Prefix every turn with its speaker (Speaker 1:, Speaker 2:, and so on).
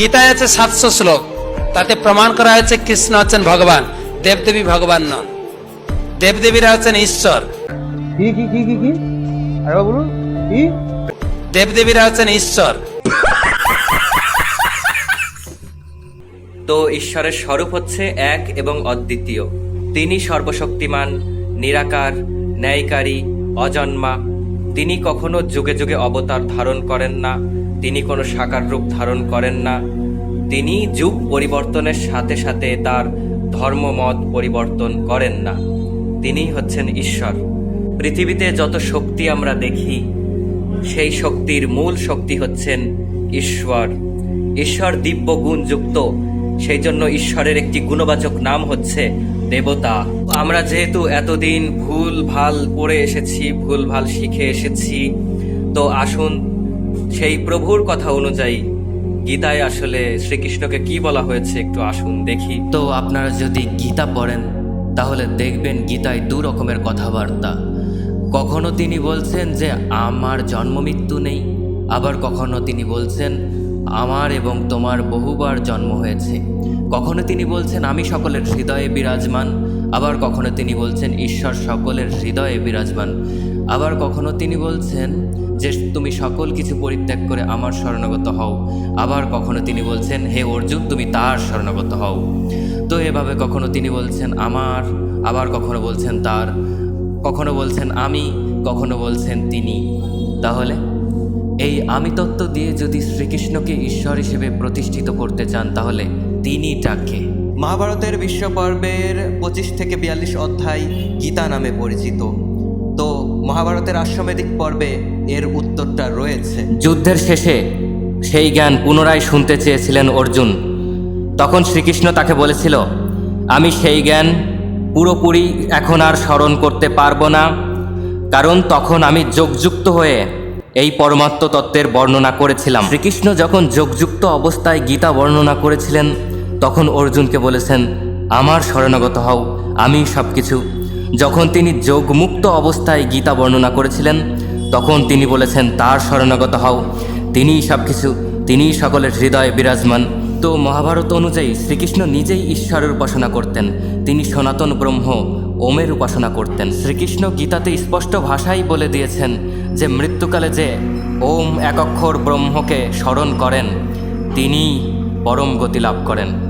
Speaker 1: গীতায় আছে সাতশো শ্লোক। তাতে প্রমাণ করা হয়েছে কৃষ্ণ হচ্ছেন ভগবান দেবদেবী ভগবান নন। দেবদেবীরা হচ্ছেন ঈশ্বর।
Speaker 2: কি কি কি কি কি? আরেকবার বলুন কি?
Speaker 1: দেবদেবীরা হচ্ছেন ঈশ্বর।
Speaker 3: তো ঈশ্বরের স্বরূপ হচ্ছে এক এবং অদ্বিতীয়। তিনি সর্বশক্তিমান নিরাকার ন্যায়কারী অজন্মা। তিনি কখনো যুগে যুগে অবতার ধারণ করেন না। তিনি কোনো সাকার রূপ ধারণ করেন না। তিনি যুগ পরিবর্তনের সাথে সাথে তার ধর্মমত পরিবর্তন করেন না। তিনি হচ্ছেন ঈশ্বর। পৃথিবীতে যত শক্তি আমরা দেখি, সেই শক্তির মূল শক্তি হচ্ছেন ঈশ্বর। ঈশ্বর দিব্য গুণযুক্ত সেই জন্য ঈশ্বরের একটি গুণবাচক নাম হচ্ছে দেবতা। আমরা যেহেতু এতদিন ভুল ভালো পড়ে এসেছি ভুল ভালো শিখে এসেছি, তো আসুন সেই প্রভুর কথা অনুযায়ী গীতায় আসলে শ্রীকৃষ্ণকে কি বলা হয়েছে একটু আসুন দেখি।
Speaker 4: তো আপনারা যদি গীতা পড়েন, তাহলে দেখবেন গীতায় দু রকমের কথাবার্তা। কখনো তিনি বলছেন যে, আমার জন্ম মৃত্যু নেই। আবার কখনো তিনি বলছেন, আমার এবং তোমার বহুবার জন্ম হয়েছে। কখনো তিনি বলছেন, আমি সকলের হৃদয়ে বিরাজমান। আবার কখনো তিনি বলছেন, ঈশ্বর সকলের হৃদয়ে বিরাজমান। আবার কখনো তিনি বলছেন যে তুমি সকল কিছু পরিত্যাগ করে আমার শরণাগত হও। আবার কখনো তিনি বলছেন, হে অর্জুন, তুমি তার শরণাগত হও। তো এভাবে কখনো তিনি বলছেন, আমার। আবার কখনো বলছেন, তার। কখনো বলছেন, আমি। কখনো বলছেন, তিনি। তাহলে এই আমি তত্ত্ব দিয়ে যদি শ্রীকৃষ্ণকে ঈশ্বর হিসেবে প্রতিষ্ঠিত করতে চান, তাহলে তিনি টাকে
Speaker 5: মহাভারতের বিশ্বপর্বের পঁচিশ থেকে বিয়াল্লিশ অধ্যায় গীতা নামে পরিচিত। মহাভারতের আশ্রমেদিক পর্বে এর উত্তরটা রয়েছে।
Speaker 4: যুদ্ধের শেষে সেই জ্ঞান পুনরায় শুনতে চেয়েছিলেন অর্জুন। তখন শ্রীকৃষ্ণ তাকে বলেছিল, আমি সেই জ্ঞান পুরোপুরি এখন আর স্মরণ করতে পারব না, কারণ তখন আমি যোগযুক্ত হয়ে এই পরমাত্ম তত্ত্বের বর্ণনা করেছিলাম। শ্রীকৃষ্ণ যখন যোগযুক্ত অবস্থায় গীতা বর্ণনা করেছিলেন, তখন অর্জুনকে বলেছেন, আমার শরণাগত হও আমি সব কিছু যখন তিনি যোগমুক্ত অবস্থায় গীতা বর্ণনা করেছিলেন, তখন তিনি বলেছেন, তার শরণাগত হও। তিনিই সব কিছু তিনিই সকলের হৃদয়ে বিরাজমান। তো মহাভারত অনুযায়ী শ্রীকৃষ্ণ নিজেই ঈশ্বরের উপাসনা করতেন। তিনি সনাতন ব্রহ্ম, ওমের উপাসনা করতেন। শ্রীকৃষ্ণ গীতাতে স্পষ্ট ভাষাই বলে দিয়েছেন যে, মৃত্যুকালে যে ওম একক্ষর ব্রহ্মকে স্মরণ করেন, তিনিই পরম গতি লাভ করেন।